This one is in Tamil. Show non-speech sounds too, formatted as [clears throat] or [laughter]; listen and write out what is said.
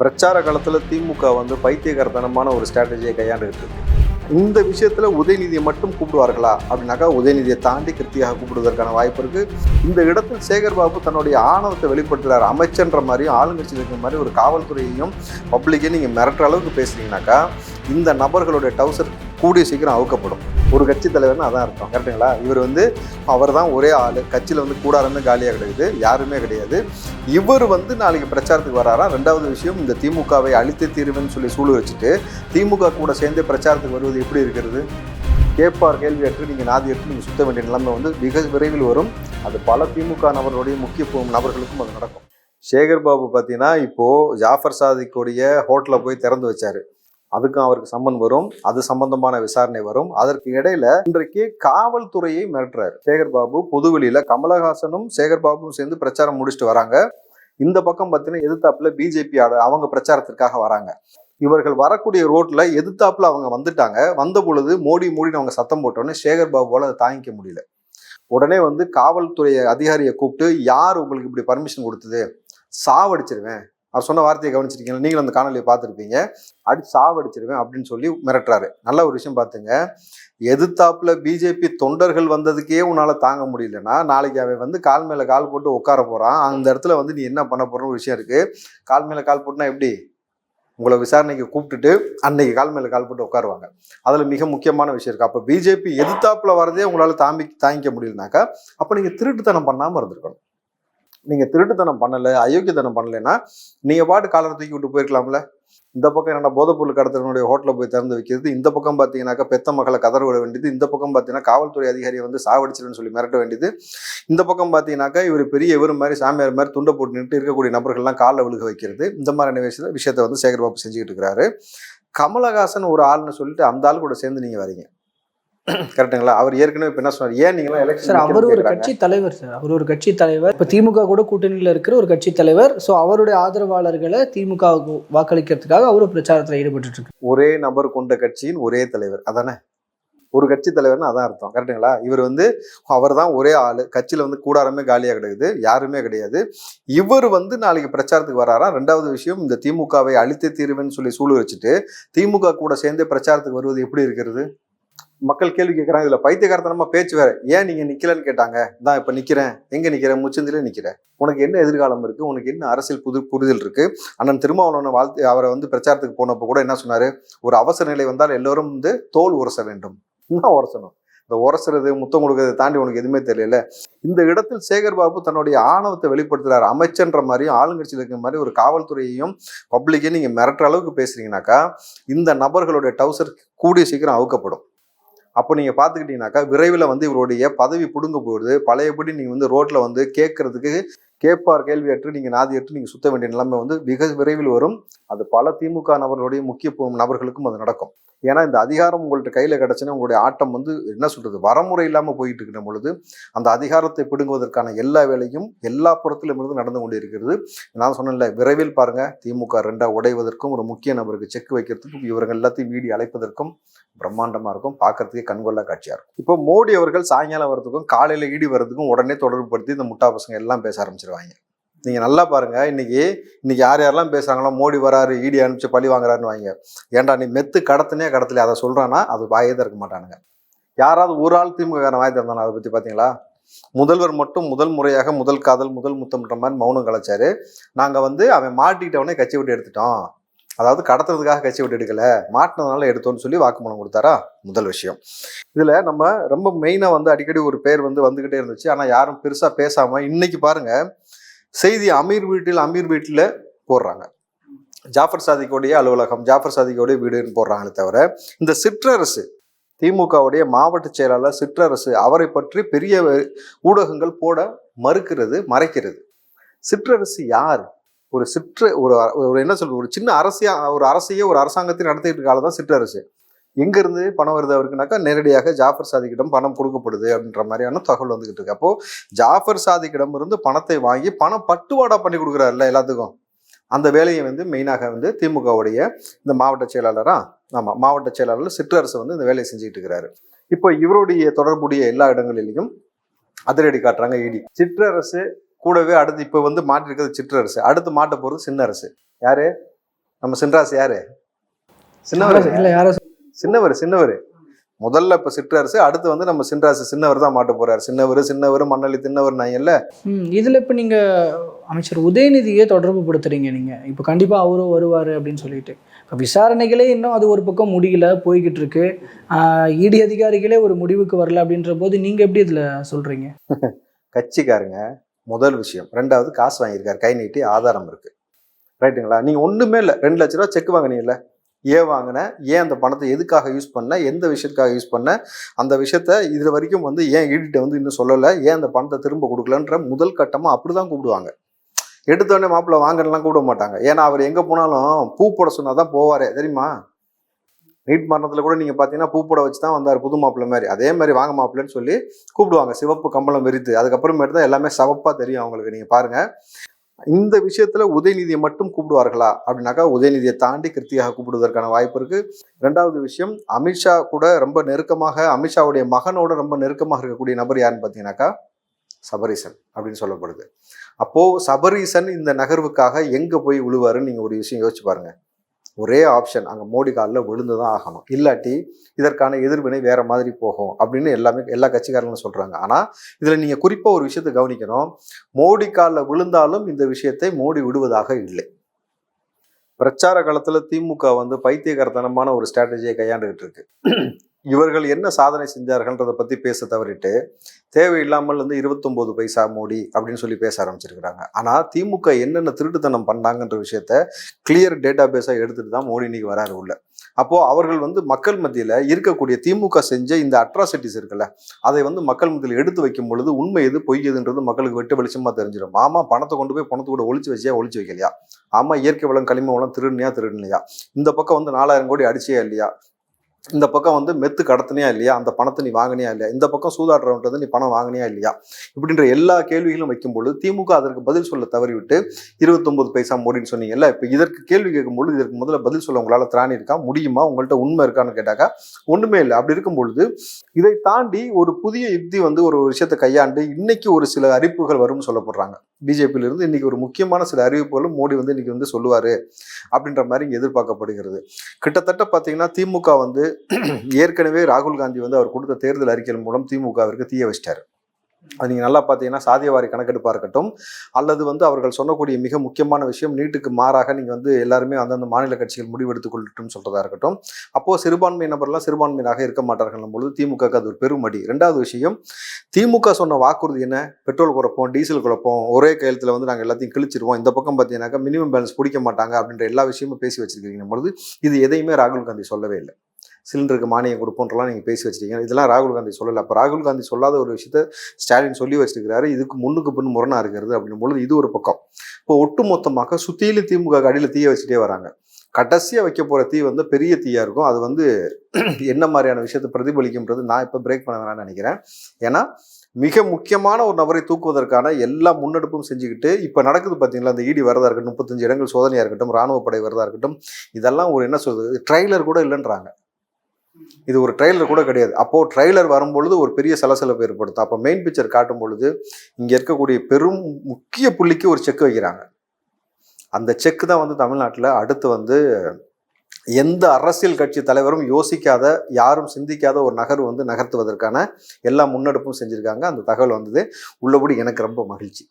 பிரச்சார காலத்தில் திமுக வந்து பைத்தியகரத்தனமான ஒரு ஸ்ட்ராட்டஜியை கையாண்டுகிட்டு இருக்கு. இந்த விஷயத்தில் உதயநிதியை மட்டும் கூப்பிடுவார்களா? அப்படின்னாக்கா உதயநிதியை தாண்டி கிருத்தியாக கூப்பிடுவதற்கான வாய்ப்பு இருக்குது இந்த இடத்தில் சேகர் பாபு தன்னுடைய ஆணவத்தை வெளிப்படுத்துகிறார் அமைச்சன்ற மாதிரியும் ஆளுங்கட்சி இருக்கிற மாதிரி ஒரு காவல்துறையையும் பப்ளிக்கையும் நீங்கள் மிரட்டுற அளவுக்கு பேசுனீங்கன்னாக்கா இந்த நபர்களுடைய டவுசர் கூடிய சீக்கிரம் அவுக்கப்படும். ஒரு கட்சி தலைவர்னு அதான் அர்த்தம். கரெக்டுங்களா இவர் வந்து அவர் தான் ஒரே ஆள். கட்சியில் வந்து கூடாரமே காலியாக கிடையாது யாருமே கிடையாது. இவர் வந்து நாளைக்கு பிரச்சாரத்துக்கு வராராம் ரெண்டாவது விஷயம் இந்த திமுகவை அழித்து தீர்வுன்னு சொல்லி சூழல் வச்சுட்டு திமுக கூட சேர்ந்து பிரச்சாரத்துக்கு வருவது எப்படி இருக்கிறது? கேட்பார் கேள்வி ஏற்று நீங்கள் நாதி எடுத்து நீங்கள் சுத்த வேண்டிய நிலைமை வந்து மிக விரைவில் வரும். அது பல திமுக நபர்களுடைய முக்கிய நபர்களுக்கும் அது நடக்கும். சேகர் பாபு பார்த்தீங்கன்னா இப்போது ஜாஃபர் சாதிக்குடைய ஹோட்டலில் போய் திறந்து வச்சார். அதுக்கும் அவருக்கு சம்மன் வரும் அது சம்பந்தமான விசாரணை வரும். அதற்கு இடையில இன்றைக்கு காவல்துறையை மிரட்டுறாரு. சேகர் பாபு பொதுவெளியில கமலஹாசனும் சேகர் பாபுவும் சேர்ந்து பிரச்சாரம் முடிச்சுட்டு வராங்க. இந்த பக்கம் பார்த்தீங்கன்னா எதிர்த்தாப்புல பிஜேபி அவங்க பிரச்சாரத்திற்காக வராங்க. இவர்கள் வரக்கூடிய ரோட்ல எதிர்த்தாப்புல அவங்க வந்துட்டாங்க. வந்த பொழுது மோடி மோடின்னு அவங்க சத்தம் போட்டோன்னே சேகர் பாபுவால் அதை தாங்கிக்க முடியல. உடனே வந்து காவல்துறை அதிகாரியை கூப்பிட்டு யார் உங்களுக்கு இப்படி பர்மிஷன் கொடுத்தது? சாவடிச்சிருவேன். அவர் சொன்ன வார்த்தையை கவனிச்சிருக்கீங்களா? நீங்களும் அந்த காணொலியை பார்த்துருப்பீங்க. அடிச்சு சாவடிச்சிருவேன் அப்படின்னு சொல்லி மிரட்டுறாரு. நல்ல ஒரு விஷயம் பார்த்துங்க. எதிர்த்தாப்புல பிஜேபி தொண்டர்கள் வந்ததுக்கே உன்னால் தாங்க முடியலன்னா நாளைக்கு அவன் வந்து கால் மேலே கால் போட்டு உட்கார போகிறான் அந்த இடத்துல வந்து நீ என்ன பண்ண போறன்னு ஒரு விஷயம் இருக்குது கால் மேலே கால் போட்டுனா எப்படி? உங்களை விசாரணைக்கு கூப்பிட்டுட்டு அன்னைக்கு கால் மேலே கால் போட்டு உட்காருவாங்க. அதில் மிக முக்கியமான விஷயம் இருக்குது அப்போ பிஜேபி எதிர்த்தாப்புல வரதே உங்களால் தாம்பி தாங்கிக்க முடியலனாக்கா அப்போ நீங்கள் திருட்டுத்தனம் பண்ணாமல் இருந்திருக்கணும். நீங்கள் திருட்டுத்தனம் பண்ணலை அயோக்கியத்தனம் பண்ணலைன்னா நீங்கள் பாட்டு காலரை தூக்கி விட்டு போயிருக்கலாம்ல. இந்த பக்கம் என்னடா போதைப்பொருள் கடத்தினுடைய ஹோட்டலில் போய் திறந்து வைக்கிறது இந்த பக்கம் பார்த்தீங்கன்னாக்கா பெத்த மக்களை கதற விட வேண்டியது இந்த பக்கம் பார்த்தீங்கன்னா காவல்துறை அதிகாரியை வந்து சாவடிச்சிருன்னு சொல்லி மிரட்ட வேண்டியது இந்த பக்கம் பார்த்தீங்கன்னாக்கா இவர் பெரிய இவர் மாதிரி சாமியார் மாதிரி துண்டை போட்டு நின்று இருக்கக்கூடிய நபர்கள்லாம் காலில் விழுக வைக்கிறது இந்த மாதிரியான விஷயத்த விஷயத்தை வந்து சேகர்பாபு செஞ்சுக்கிட்டு இருக்கிறாரு. கமலஹாசன் ஒரு ஆள்னு சொல்லிட்டு அந்த ஆள் கூட சேர்ந்து நீங்கள் வரீங்க. கரெக்டுங்களா? அவர் ஏற்கனவே இப்ப என்ன சொன்னார்? ஏன் நீங்களாம் சார் அவர் ஒரு எலெக்ஷன் கட்சி தலைவர் சார். அவர் ஒரு கட்சி தலைவர். இப்போ திமுக கூட கூட்டணியில் இருக்கிற ஒரு கட்சி தலைவர். ஸோ அவருடைய ஆதரவாளர்களை திமுகவுக்கு வாக்களிக்கிறதுக்காக அவரும் பிரச்சாரத்தில் ஈடுபட்டு இருக்கு ஒரே நபர் கொண்ட கட்சியின் ஒரே தலைவர். அதானே? ஒரு கட்சி தலைவர்னு அதான் அர்த்தம். கரெக்டுங்களா? இவர் வந்து அவர் தான் ஒரே ஆள். கட்சியில் வந்து கூடாரமே காலியாக கிடையாது யாருமே கிடையாது. இவர் வந்து நாளைக்கு பிரச்சாரத்துக்கு வராராம் ரெண்டாவது விஷயம் இந்த திமுகவை அழித்தே தீர்வுன்னு சொல்லி சூழல் வச்சுட்டு திமுக கூட சேர்ந்து பிரச்சாரத்துக்கு வருவது எப்படி இருக்கிறது? மக்கள் கேள்வி கேட்குறாங்க இதில் பைத்தியகாரத்தனமாக பேச்சு வேற. ஏன் நீங்கள் நிற்கலன்னு கேட்டாங்க? தான் இப்போ நிற்கிறேன் எங்கே நிற்கிறேன் முச்சந்திலே நிற்கிறேன் உனக்கு என்ன எதிர்காலம் இருக்குது உனக்கு என்ன அரசியல் புது புரிதல் இருக்குது அண்ணன் திருமாவளவனை வாழ்த்து அவரை வந்து பிரச்சாரத்துக்கு போனப்போ கூட என்ன சொன்னார்? ஒரு அவசர நிலை வந்தால் எல்லோரும் வந்து தோல் உரச வேண்டும். என்ன உரசணும்? இந்த உரசுறது முத்தம் கொடுக்கறதை தாண்டி உனக்கு எதுவுமே தெரியல. இந்த இடத்தில் சேகர் பாபு தன்னுடைய ஆணவத்தை வெளிப்படுத்துறாரு. அமைச்சன்ற மாதிரியும் ஆளுங்கட்சியில் இருக்கிற மாதிரி ஒரு காவல்துறையையும் பப்ளிக்கையும் நீங்கள் மிரட்டுற அளவுக்கு பேசுறீங்கனாக்கா இந்த நபர்களுடைய டவுசர் கூடிய சீக்கிரம் அவுக்கப்படும். அப்போ நீங்கள் பார்த்துக்கிட்டீங்கன்னாக்கா விரைவில் வந்து இவருடைய பதவி பிடுங்க போகுது பழையபடி நீங்கள் வந்து ரோட்டில் வந்து கேட்கறதுக்கு கேட்பார் கேள்வி ஏற்று நீங்கள் நாதி ஏற்று நீங்கள் சுத்த வேண்டிய நிலைமை வந்து மிக விரைவில் வரும். அது பல திமுக நபர்களுடைய முக்கிய நபர்களுக்கும் அது நடக்கும். ஏன்னா இந்த அதிகாரம் உங்கள்கிட்ட கையில் கிடச்சுன்னா உங்களுடைய ஆட்டம் வந்து என்ன சொல்கிறது வரமுறை இல்லாமல் போயிட்டு இருக்கிற பொழுது அந்த அதிகாரத்தை பிடுங்குவதற்கான எல்லா வேலையும் எல்லா புறத்திலும் இருந்து நடந்து கொண்டு இருக்கிறது நான் சொன்னேன்ல விரைவில் பாருங்க திமுக ரெண்டாக உடைவதற்கும் ஒரு முக்கிய நபருக்கு செக் வைக்கிறதுக்கும் இவர்கள் எல்லாத்தையும் மீடி அழைப்பதற்கும் பிரம்மாண்டமாக இருக்கும். பார்க்கறதுக்கே கண்கொள்ளா காட்சியாக இருக்கும். இப்போ மோடி அவர்கள் சாயங்காலம் வரதுக்கும் காலையில் ஈடி வரதுக்கும் உடனே தொடர்புபடுத்தி இந்த முட்டா பசங்க எல்லாம் பேச ஆரம்பிச்சிருவாங்க. நீங்கள் நல்லா பாருங்க. இன்னைக்கு இன்றைக்கி யார் யாரெல்லாம் பேசுகிறாங்களோ மோடி வராரு இடி அனுப்பிச்சு பழி வாங்குறாருன்னு வாங்க. ஏன்டா நீ மெத்து கடத்தினே கடத்தல அதை சொல்கிறான்னா அது வாயே திறக்க மாட்டானுங்க. யாராவது ஒரு ஆள் திமுக வாய் திறந்தானா அதை பற்றி பார்த்தீங்களா முதல்வர் மட்டும் முதல் முறையாக முதல் காதல் முதல் முத்தம்ன்ற மாதிரி மௌனம் கலைச்சாரு. நாங்கள் வந்து அவன் மாட்டிக்கிட்டவனே கட்சி விட்டு எடுத்துட்டோம். அதாவது கடத்துறதுக்காக கட்சி விட்டு எடுக்கல. மாட்டினதுனால எடுத்தோம்னு சொல்லி வாக்குமூலம் கொடுத்தாரா? முதல் விஷயம். இதில் நம்ம ரொம்ப மெயினாக வந்து அடிக்கடி ஒரு பேர் வந்து வந்துக்கிட்டே இருந்துச்சு. ஆனால் யாரும் பெருசாக பேசாமல் இன்னைக்கு பாருங்கள் செய்தி அமீர் வீட்டில் அமீர் வீட்டில் போடுறாங்க. ஜாஃபர் சாதிக்கோடைய அலுவலகம் ஜாஃபர் சாதிக்கோடைய வீடுன்னு போடுறாங்களே தவிர இந்த சிற்றரசு திமுகவுடைய மாவட்ட செயலாளர் சிற்றரசு அவரை பற்றி பெரிய ஊடகங்கள் போட மறுக்கிறது மறைக்கிறது. சிற்றரசு யார்? ஒரு சிற்ற ஒரு ஒரு என்ன சொல்றது ஒரு சின்ன அரசியா ஒரு அரசையே ஒரு அரசாங்கத்தை நடத்திட்டு இருக்க தான் சிற்றரசு. எங்க இருந்து பணம் வருது அவருக்குனாக்கா நேரடியாக ஜாஃபர் சாதிக்கிடம் பணம் கொடுக்கப்படுது அப்படின்ற மாதிரியான தகவல் வந்துகிட்டு இருக்கு. அப்போ ஜாஃபர் சாதிக்கிடம் இருந்து பணத்தை வாங்கி பணம் பட்டுவாடா பண்ணி கொடுக்குறாருல்ல எல்லாத்துக்கும். அந்த வேலையை வந்து மெயினாக வந்து திமுகவுடைய இந்த மாவட்ட செயலாளரா ஆமா மாவட்ட செயலாளர் சிற்றரசு வந்து இந்த வேலையை செஞ்சுட்டு இருக்கிறாரு. இப்போ இவருடைய தொடர்புடைய எல்லா இடங்களிலையும் அதிரடி காட்டுறாங்க இடி. சிற்றரசு கூடவே அடுத்து இப்போ வந்து மாட்டிருக்கிறது சிற்றரசு அடுத்து மாட்ட போகிறது சின்னரசு யாரு? நம்ம சின்ராசு யாரு? சின்னவர் இல்ல யாரோ சின்னவர் சின்னவர். முதல்ல இப்ப சிற்றரசு அடுத்து வந்து நம்ம சின்ராசு சின்னவர் தான் மாட்ட போறாரு. சின்னவர் சின்னவர் மண்ணலி தின்னவர் நான் இல்ல இதில் இப்போ நீங்கள் அமைச்சர் உதயநிதியை தொடர்பு படுத்துறீங்க நீங்கள் இப்போ கண்டிப்பாக அவரும் வருவார் அப்படின்னு சொல்லிட்டு. இப்போ விசாரணைகளே இன்னும் அது ஒரு பக்கம் முடியல போய்கிட்டு இருக்கு. இடி அதிகாரிகளே ஒரு முடிவுக்கு வரல அப்படின்ற போது நீங்கள் எப்படி இதில் சொல்கிறீங்க [laughs] கட்சிக்காரங்க முதல் விஷயம். ரெண்டாவது காசு வாங்கியிருக்காரு. கை நீட்டி ஆதாரம் இருக்கு. ரைட்டுங்களா? நீங்க ஒண்ணுமே இல்லை. ரெண்டு லட்ச ரூபா செக் வாங்கினீங்கல்ல. ஏன் வாங்கின? ஏன் அந்த பணத்தை எதுக்காக யூஸ் பண்ண? எந்த விஷயத்துக்காக யூஸ் பண்ண? அந்த விஷயத்த இது வரைக்கும் வந்து ஏன் ஈடிட்ட வந்து இன்னும் சொல்லலை? ஏன் அந்த பணத்தை திரும்ப கொடுக்கலன்ற முதல் கட்டமாக அப்படி தான் கூப்பிடுவாங்க. எடுத்தோடனே மாப்பிள்ளை வாங்கலாம் கூப்பிட மாட்டாங்க. ஏன்னா அவர் எங்கே போனாலும் பூ போட சொன்னால் தான் போவாரே தெரியுமா? நீட் மரணத்தில் கூட நீங்கள் பார்த்தீங்கன்னா பூ போட வச்சு தான் வந்தார் புது மாப்பிள்ளை மாதிரி. அதே மாதிரி வாங்க மாப்பிள்ளைன்னு சொல்லி கூப்பிடுவாங்க. சிவப்பு கம்பளம் விரித்து. அதுக்கப்புறமேட்டு தான் எல்லாமே சவப்பாக தெரியும் அவங்களுக்கு. நீங்கள் பாருங்கள் இந்த விஷயத்துல உதயநிதியை மட்டும் கூப்பிடுவார்களா? அப்படின்னாக்கா உதயநிதியை தாண்டி கிருத்தியாக கூப்பிடுவதற்கான வாய்ப்பு இருக்கு. ரெண்டாவது விஷயம் அமித்ஷா கூட ரொம்ப நெருக்கமாக அமித்ஷாவுடைய மகனோட ரொம்ப நெருக்கமாக இருக்கக்கூடிய நபர் யாருன்னு பார்த்தீங்கன்னாக்கா சபரீசன் அப்படின்னு சொல்லப்படுது. அப்போ சபரீசன் இந்த நகர்வுக்காக எங்க போய் விழுவாருன்னு நீங்க ஒரு விஷயம் யோசிச்சு பாருங்க. ஒரே ஆப்ஷன் அங்கே மோடி காலில் விழுந்து தான் ஆகணும். இல்லாட்டி இதற்கான எதிர்வினை வேறு மாதிரி போகும் அப்படின்னு எல்லாமே எல்லா கட்சிக்காரங்களும் சொல்கிறாங்க ஆனால் இதில் நீங்கள் குறிப்பாக ஒரு விஷயத்தை கவனிக்கணும். மோடி காலில் விழுந்தாலும் இந்த விஷயத்தை மோடி விடுவதாக இல்லை. பிரச்சார காலத்தில் திமுக வந்து பைத்தியகரத்தனமான ஒரு ஸ்ட்ராட்டஜியை கையாண்டுகிட்டு இருக்கு. இவர்கள் என்ன சாதனை செஞ்சார்கள்ன்றதை பற்றி பேச தவறிட்டு தேவையில்லாமல் வந்து இருபத்தொம்போது பைசா மோடி அப்படின்னு சொல்லி பேச ஆரம்பிச்சிருக்கிறாங்க. ஆனால் திமுக என்னென்ன திருட்டுத்தனம் பண்ணாங்கன்ற விஷயத்த கிளியர் டேட்டா பேஸாக எடுத்துகிட்டு தான் மோடி இன்னைக்கு வராரு உள்ள. அப்போது அவர்கள் வந்து மக்கள் மத்தியில் இருக்கக்கூடிய திமுக செஞ்ச இந்த அட்ராசிட்டிஸ் இருக்குல்ல அதை வந்து மக்கள் மத்தியில் எடுத்து வைக்கும் பொழுது உண்மை எது பொய் எதுன்றது மக்களுக்கு வெட்டு வெளிச்சமாக தெரிஞ்சிடும் ஆமா பணத்தை கொண்டு போய் பணத்தை கூட ஒழிச்சு வச்சியா ஒழிச்சு வைக்கலையா? ஆமா இயற்கை வளம் களிம வளம் திருடுனியா திருடுனியா? இந்த பக்கம் வந்து நாலாயிரம் கோடி அடிச்சியா இல்லையா? இந்த பக்கம் வந்து மெத்து கடத்தினியா இல்லையா? அந்த பணத்தை நீ வாங்கினியா இல்லையா? இந்த பக்கம் சூதாடுறவன்ட்டு நீ பணம் வாங்கினியா இல்லையா? இப்படின்ற எல்லா கேள்விகளும் வைக்கும்பொழுது திமுக அதற்கு பதில் சொல்ல தவறிவிட்டு இருபத்தொன்பது பைசா மோடின்னு சொன்னீங்கல்ல இப்போ இதற்கு கேள்வி கேட்கும்பொழுது இதற்கு முதல்ல பதில் சொல்ல உங்களால் திராணி இருக்கா? முடியுமா? உங்கள்கிட்ட உண்மை இருக்கான்னு கேட்டாக்கா ஒன்றுமே இல்லை. அப்படி இருக்கும் பொழுது இதை தாண்டி ஒரு புதிய யுக்தி வந்து ஒரு விஷயத்தை கையாண்டு இன்னைக்கு ஒரு சில அறிவிப்புகள் வரும்னு சொல்லப்படுறாங்க. பிஜேபியில இருந்து இன்னைக்கு ஒரு முக்கியமான சில அறிவிப்புகளும் மோடி வந்து இன்னைக்கு வந்து சொல்லுவாரு அப்படின்ற மாதிரி இங்கே எதிர்பார்க்கப்படுகிறது. கிட்டத்தட்ட பார்த்தீங்கன்னா திமுக வந்து [clears throat] ஏற்கனவே ராகுல் காந்தி வந்து அவர் கொடுத்த தேர்தல் அறிக்கையின் மூலம் திமுகவிற்கு தீய வச்சிட்டாரு. அது நீங்கள் நல்லா பார்த்தீங்கன்னா சாதியவாரி கணக்கெடுப்பாக இருக்கட்டும் அல்லது வந்து அவர்கள் சொல்லக்கூடிய மிக முக்கியமான விஷயம் நீட்டுக்கு மாறாக நீங்கள் வந்து எல்லாருமே அந்தந்த மாநில கட்சிகள் முடிவெடுத்துக் கொள்ளட்டும் சொல்கிறதா இருக்கட்டும். அப்போது சிறுபான்மை நபர்லாம் சிறுபான்மையினாக இருக்க மாட்டார்கள் பொழுது திமுக அது ஒரு பெருமடி. ரெண்டாவது விஷயம் திமுக சொன்ன வாக்குறுதி என்ன? பெட்ரோல் குறைப்போம் டீசல் குறைப்போம் ஒரே கையத்தில் வந்து நாங்கள் எல்லாத்தையும் கிழிச்சிருவோம். இந்த பக்கம் பார்த்தீங்கன்னாக்கா மினிமம் பேலன்ஸ் பிடிக்க மாட்டாங்க அப்படின்ற எல்லா விஷயமும் பேசி வச்சிருக்கீங்க பொழுது இது எதையுமே ராகுல் காந்தி சொல்லவே இல்லை. சிலிண்டருக்கு மானியம் கொடுப்போன்றலாம் நீங்கள் பேசி வச்சிருக்கீங்க இதெல்லாம் ராகுல் காந்தி சொல்லலை. அப்போ ராகுல் காந்தி சொல்லாத ஒரு விஷயத்த ஸ்டாலின் சொல்லி வச்சிருக்கிறாரு. இதுக்கு முன்னுக்கு பின் முரணாக இருக்கிறது அப்படின்னும் பொழுது இது ஒரு பக்கம். இப்போ ஒட்டுமொத்தமாக சுத்தியிலும் திமுக அடியில் தீய வச்சுட்டே வராங்க. கடைசியாக வைக்க போகிற தீ வந்து பெரிய தீயாக இருக்கும். அது வந்து [clears throat] என்ன மாதிரியான விஷயத்தை பிரதிபலிக்கும்ன்றது நான் இப்போ பிரேக் பண்ண வேணாம்னு நினைக்கிறேன். ஏன்னா மிக முக்கியமான ஒரு நபரை தூக்குவதற்கான எல்லா முன்னெடுப்பும் செஞ்சுக்கிட்டு இப்போ நடக்குது பார்த்தீங்களா அந்த ஈடி வரதாக இருக்கட்டும் முப்பத்தஞ்சு இடங்கள் சோதனையாக இருக்கட்டும் ராணுவ படை இருக்கட்டும் இதெல்லாம் ஒரு என்ன சொல்றது? ட்ரைலர் கூட இல்லைன்றாங்க. இது ஒரு ட்ரெய்லர் கூட கிடையாது. அப்போ ட்ரெய்லர் வரும்பொழுது ஒரு பெரிய சலசலப்பு ஏற்படுத்தும். அப்போ மெயின் பிக்சர் காட்டும் பொழுது இங்கே இருக்கக்கூடிய பெரும் முக்கிய புள்ளிக்கு ஒரு செக் வைக்கிறாங்க. அந்த செக் தான் வந்து தமிழ்நாட்டில் அடுத்து வந்து எந்த அரசியல் கட்சி தலைவரும் யோசிக்காத யாரும் சிந்திக்காத ஒரு நகர்வு வந்து நகர்த்துவதற்கான எல்லா முன்னெடுப்பும் செஞ்சுருக்காங்க. அந்த தகவல் வந்தது. உள்ளபடி எனக்கு ரொம்ப மகிழ்ச்சி.